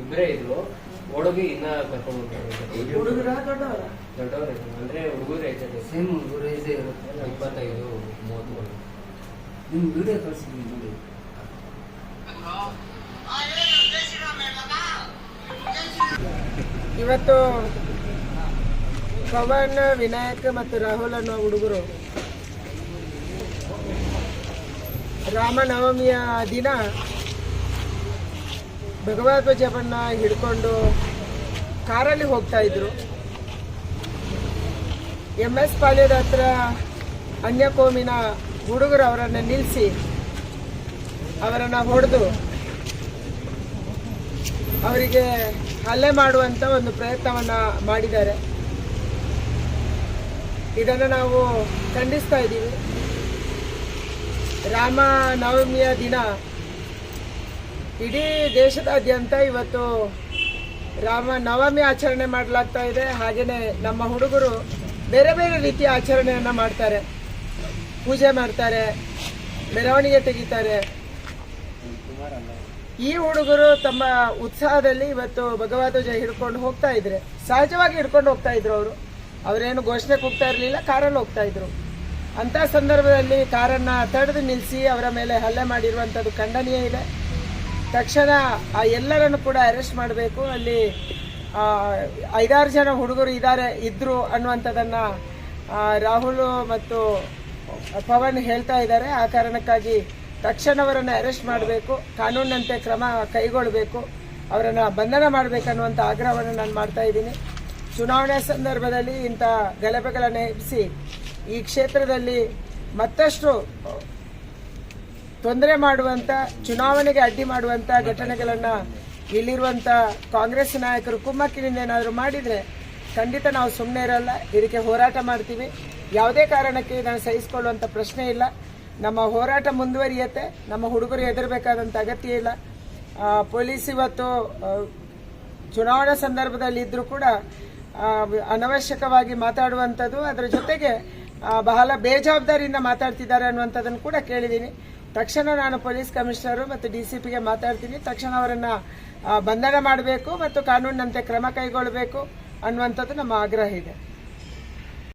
ಇಬ್ಬರೇ ಇದ್ರು. ಹುಡುಗಿ ಇನ್ನ ಕರ್ಕೊಂಡು ಹುಡುಗರ ದೊಡ್ಡವರ? ದೊಡ್ಡವ್ರೆ ಅಂದ್ರೆ ಹುಡುಗರು ಸೇಮ್ ಹುಡುಗರು ಏಜೇ ಇರುತ್ತೆ. ಇಪ್ಪತ್ತೈದು ವಿಡಿಯೋ ನೋಡಿ. ಇವತ್ತು ಪವನ್ ವಿನಾಯಕ್ ಮತ್ತು ರಾಹುಲ್ ಅನ್ನೋ ಹುಡುಗರು ರಾಮನವಮಿಯ ದಿನ ಭಗವದ್ವಜವನ್ನ ಹಿಡ್ಕೊಂಡು ಕಾರಲ್ಲಿ ಹೋಗ್ತಾ ಇದ್ರು. ಎಂ ಎಸ್ ಪಾಳ್ಯದ ಹತ್ರ ಅನ್ಯಕೋಮಿನ ಹುಡುಗರು ಅವರನ್ನು ನಿಲ್ಲಿಸಿ ಅವರನ್ನು ಹೊಡೆದು ಅವರಿಗೆ ಹಲ್ಲೆ ಮಾಡುವಂತ ಒಂದು ಪ್ರಯತ್ನವನ್ನ ಮಾಡಿದ್ದಾರೆ. ಇದನ್ನು ನಾವು ಖಂಡಿಸ್ತಾ ಇದ್ದೀವಿ. ರಾಮ ನವಮಿಯ ದಿನ ಇಡೀ ದೇಶದಾದ್ಯಂತ ಇವತ್ತು ರಾಮ ನವಮಿ ಆಚರಣೆ ಮಾಡಲಾಗ್ತಾ ಇದೆ. ಹಾಗೆಯೇ ನಮ್ಮ ಹುಡುಗರು ಬೇರೆ ಬೇರೆ ರೀತಿಯ ಆಚರಣೆಯನ್ನು ಮಾಡ್ತಾರೆ. ಪೂಜೆ ಮಾಡ್ತಾರೆ, ಮೆರವಣಿಗೆ ತೆಗಿತಾರೆ. ಈ ಹುಡುಗರು ತಮ್ಮ ಉತ್ಸಾಹದಲ್ಲಿ ಇವತ್ತು ಭಗವಧ್ವಜ ಹಿಡ್ಕೊಂಡು ಹೋಗ್ತಾ ಇದ್ರೆ, ಸಹಜವಾಗಿ ಹಿಡ್ಕೊಂಡು ಹೋಗ್ತಾ ಇದ್ರು ಅವರು. ಅವರೇನು ಘೋಷಣೆ ಕೂಗ್ತಾ ಇರಲಿಲ್ಲ, ಕಾರಲ್ಲಿ ಹೋಗ್ತಾ ಇದ್ರು. ಅಂತ ಸಂದರ್ಭದಲ್ಲಿ ಕಾರನ್ನ ತಡೆದು ನಿಲ್ಲಿಸಿ ಅವರ ಮೇಲೆ ಹಲ್ಲೆ ಮಾಡಿರುವಂಥದ್ದು ಖಂಡನೀಯ ಇದೆ. ತಕ್ಷಣ ಆ ಎಲ್ಲರನ್ನು ಕೂಡ ಅರೆಸ್ಟ್ ಮಾಡಬೇಕು. ಅಲ್ಲಿ ಐದಾರು ಜನ ಹುಡುಗರು ಇದ್ದಾರೆ, ಇದ್ರು ಅನ್ನುವಂಥದ್ದನ್ನ ರಾಹುಲ್ ಮತ್ತು ಪವನ್ ಹೇಳ್ತಾ ಇದ್ದಾರೆ. ಆ ಕಾರಣಕ್ಕಾಗಿ ತಕ್ಷಣ ಅವರನ್ನು ಅರೆಸ್ಟ್ ಮಾಡಬೇಕು. ಕಾನೂನಂತೆ ಕ್ರಮ ಕೈಗೊಳ್ಳಬೇಕು ಅವರನ್ನು ಬಂಧನ ಮಾಡಬೇಕನ್ನುವಂಥ ಆಗ್ರಹವನ್ನು ನಾನು ಮಾಡ್ತಾ ಇದ್ದೀನಿ. ಚುನಾವಣೆ ಸಂದರ್ಭದಲ್ಲಿ ಇಂಥ ಗಲಭೆಗಳನ್ನು ಎಬ್ಬಿಸಿ ಈ ಕ್ಷೇತ್ರದಲ್ಲಿ ಮತ್ತಷ್ಟು ತೊಂದರೆ ಮಾಡುವಂತ, ಚುನಾವಣೆಗೆ ಅಡ್ಡಿ ಮಾಡುವಂತ ಘಟನೆಗಳನ್ನ ಇಲ್ಲಿರುವಂತ ಕಾಂಗ್ರೆಸ್ ನಾಯಕರು ಕುಮ್ಮಕ್ಕಿನಿಂದ ಏನಾದರೂ ಮಾಡಿದ್ರೆ ಖಂಡಿತ ನಾವು ಸುಮ್ಮನೆ ಇರಲ್ಲ, ಇದಕ್ಕೆ ಹೋರಾಟ ಮಾಡ್ತೀವಿ. ಯಾವುದೇ ಕಾರಣಕ್ಕೆ ಇದನ್ನು ಸಹಿಸಿಕೊಳ್ಳುವಂತ ಪ್ರಶ್ನೆ ಇಲ್ಲ. ನಮ್ಮ ಹೋರಾಟ ಮುಂದುವರಿಯುತ್ತೆ, ನಮ್ಮ ಹುಡುಗರು ಹೆದರಬೇಕಾದಂಥ ಅಗತ್ಯ ಇಲ್ಲ. ಪೊಲೀಸ್ ಇವತ್ತು ಚುನಾವಣಾ ಸಂದರ್ಭದಲ್ಲಿ ಇದ್ರೂ ಕೂಡ ಅನವಶ್ಯಕವಾಗಿ ಮಾತಾಡುವಂಥದ್ದು ಅದರ ಜೊತೆಗೆ ಬಹಳ ಬೇಜವಾಬ್ದಾರಿಯಿಂದ ಮಾತಾಡ್ತಿದ್ದಾರೆ ಅನ್ನುವಂಥದ್ದನ್ನು ಕೂಡ ಕೇಳಿದ್ದೀನಿ. ತಕ್ಷಣ ನಾನು ಪೊಲೀಸ್ ಕಮಿಷನರು ಮತ್ತು ಡಿ ಸಿ ಮಾತಾಡ್ತೀನಿ. ತಕ್ಷಣ ಅವರನ್ನು ಬಂಧನ ಮಾಡಬೇಕು ಮತ್ತು ಕಾನೂನಿನಂತೆ ಕ್ರಮ ಕೈಗೊಳ್ಳಬೇಕು ಅನ್ನುವಂಥದ್ದು ನಮ್ಮ ಆಗ್ರಹ ಇದೆ.